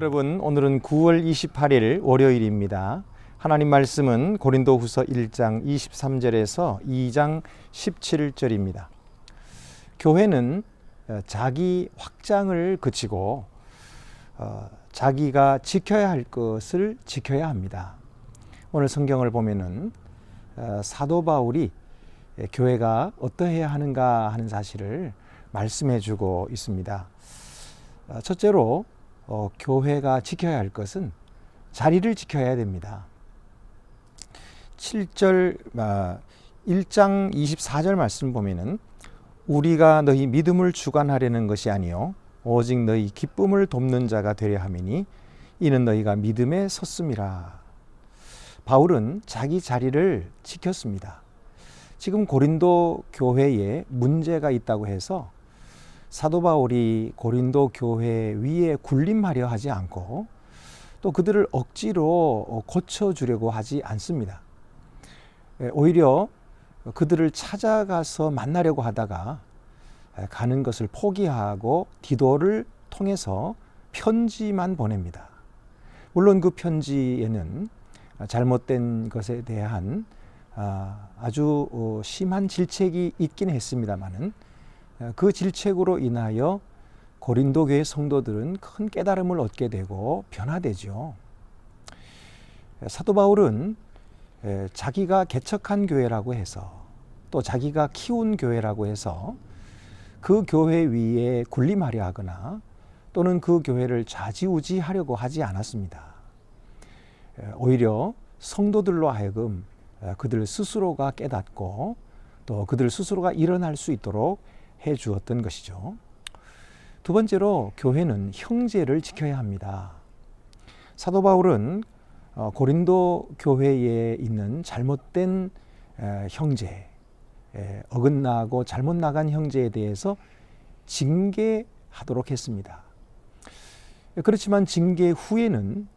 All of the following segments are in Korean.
여러분, 오늘은 9월 28일 월요일입니다. 하나님 말씀은 고린도 후서 1장 23절에서 2장 17절입니다. 교회는 어, 자기 확장을 그치고 어, 자기가 지켜야 할 것을 지켜야 합니다. 오늘 성경을 보면은 어, 사도 바울이 교회가 어떠해야 하는가 하는 사실을 말씀해 주고 있습니다. 어, 첫째로 어, 교회가 지켜야 할 것은 자리를 지켜야 됩니다. 7절 아, 1장 24절 말씀 보면은 우리가 너희 믿음을 주관하려는 것이 아니요 오직 너희 기쁨을 돕는 자가 되려 함이니 이는 너희가 믿음에 섰음이라. 바울은 자기 자리를 지켰습니다. 지금 고린도 교회에 문제가 있다고 해서 사도 바울이 고린도 교회 위에 군림하려 하지 않고 또 그들을 억지로 고쳐주려고 하지 않습니다. 예, 오히려 그들을 찾아가서 만나려고 하다가 가는 것을 포기하고 디도를 통해서 편지만 보냅니다. 물론 그 편지에는 잘못된 것에 대한 아, 아주 어, 심한 질책이 있긴 했습니다만은 그 질책으로 인하여 고린도 교회 성도들은 큰 깨달음을 얻게 되고 변화되죠. 사도 바울은 자기가 개척한 교회라고 해서 또 자기가 키운 교회라고 해서 그 교회 위에 군림하려 하거나 또는 그 교회를 좌지우지 하려고 하지 않았습니다. 오히려 성도들로 하여금 그들 스스로가 깨닫고 또 그들 스스로가 일어날 수 있도록 해 주었던 것이죠. 두 번째로 교회는 형제를 지켜야 합니다. 사도 바울은 어, 고린도 교회에 있는 잘못된 형제, 어긋나고 잘못 나간 형제에 대해서 징계하도록 했습니다. 그렇지만 징계 후에는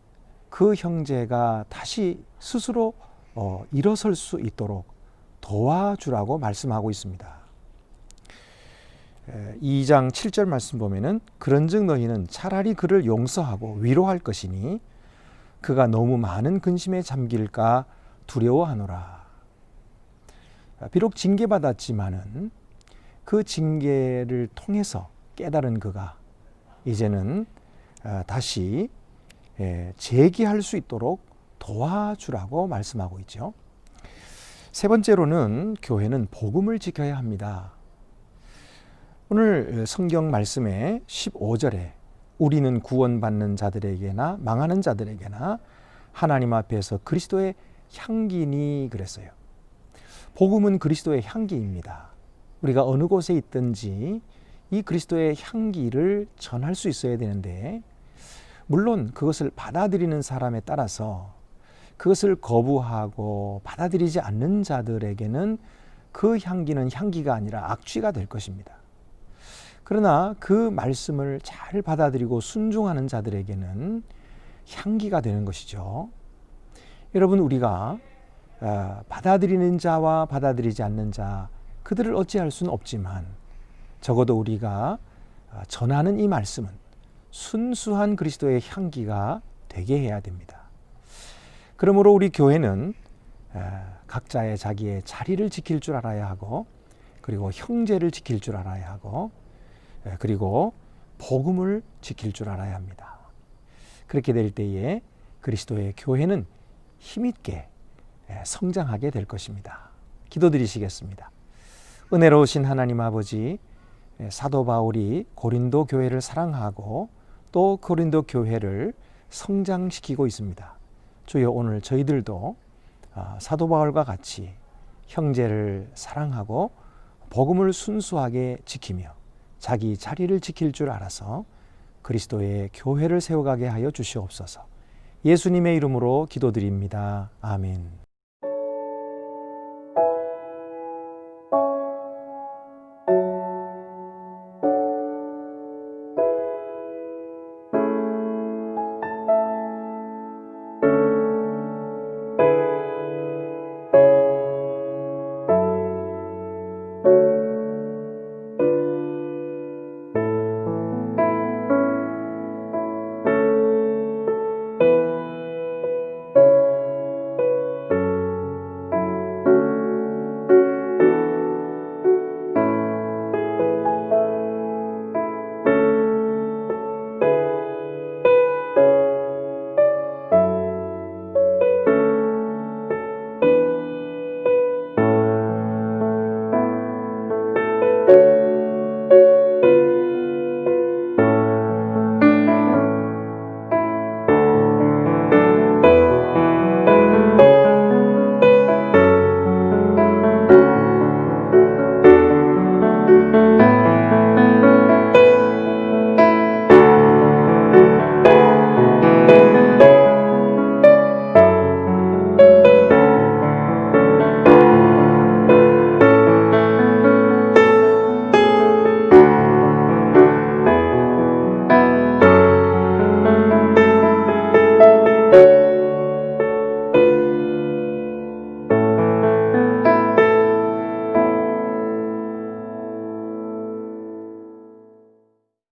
그 형제가 다시 스스로 어, 일어설 수 있도록 도와주라고 말씀하고 있습니다. 2장 7절 말씀 보면은 그런즉 너희는 차라리 그를 용서하고 위로할 것이니 그가 너무 많은 근심에 잠길까 두려워하노라. 비록 징계받았지만은 그 징계를 통해서 깨달은 그가 이제는 어, 다시 재기할 수 있도록 도와주라고 말씀하고 있죠. 세 번째로는 교회는 복음을 지켜야 합니다. 오늘 성경 말씀의 15절에 우리는 구원받는 자들에게나 망하는 자들에게나 하나님 앞에서 그리스도의 향기니 그랬어요. 복음은 그리스도의 향기입니다. 우리가 어느 곳에 있든지 이 그리스도의 향기를 전할 수 있어야 되는데 물론 그것을 받아들이는 사람에 따라서 그것을 거부하고 받아들이지 않는 자들에게는 그 향기는 향기가 아니라 악취가 될 것입니다. 그러나 그 말씀을 잘 받아들이고 순종하는 자들에게는 향기가 되는 것이죠. 여러분, 우리가 어, 받아들이는 자와 받아들이지 않는 자, 그들을 어찌할 수는 없지만 적어도 우리가 어, 전하는 이 말씀은 순수한 그리스도의 향기가 되게 해야 됩니다. 그러므로 우리 교회는 어, 각자의 자기의 자리를 지킬 줄 알아야 하고 그리고 형제를 지킬 줄 알아야 하고 예, 그리고 복음을 지킬 줄 알아야 합니다. 그렇게 될 때에 그리스도의 교회는 힘있게 예, 성장하게 될 것입니다. 기도드리시겠습니다. 은혜로우신 하나님 아버지, 예, 사도 바울이 고린도 교회를 사랑하고 또 고린도 교회를 성장시키고 있습니다. 주여 오늘 저희들도 아, 사도 바울과 같이 형제를 사랑하고 복음을 순수하게 지키며 자기 자리를 지킬 줄 알아서 그리스도의 교회를 세워가게 하여 주시옵소서. 예수님의 이름으로 기도드립니다. 아멘.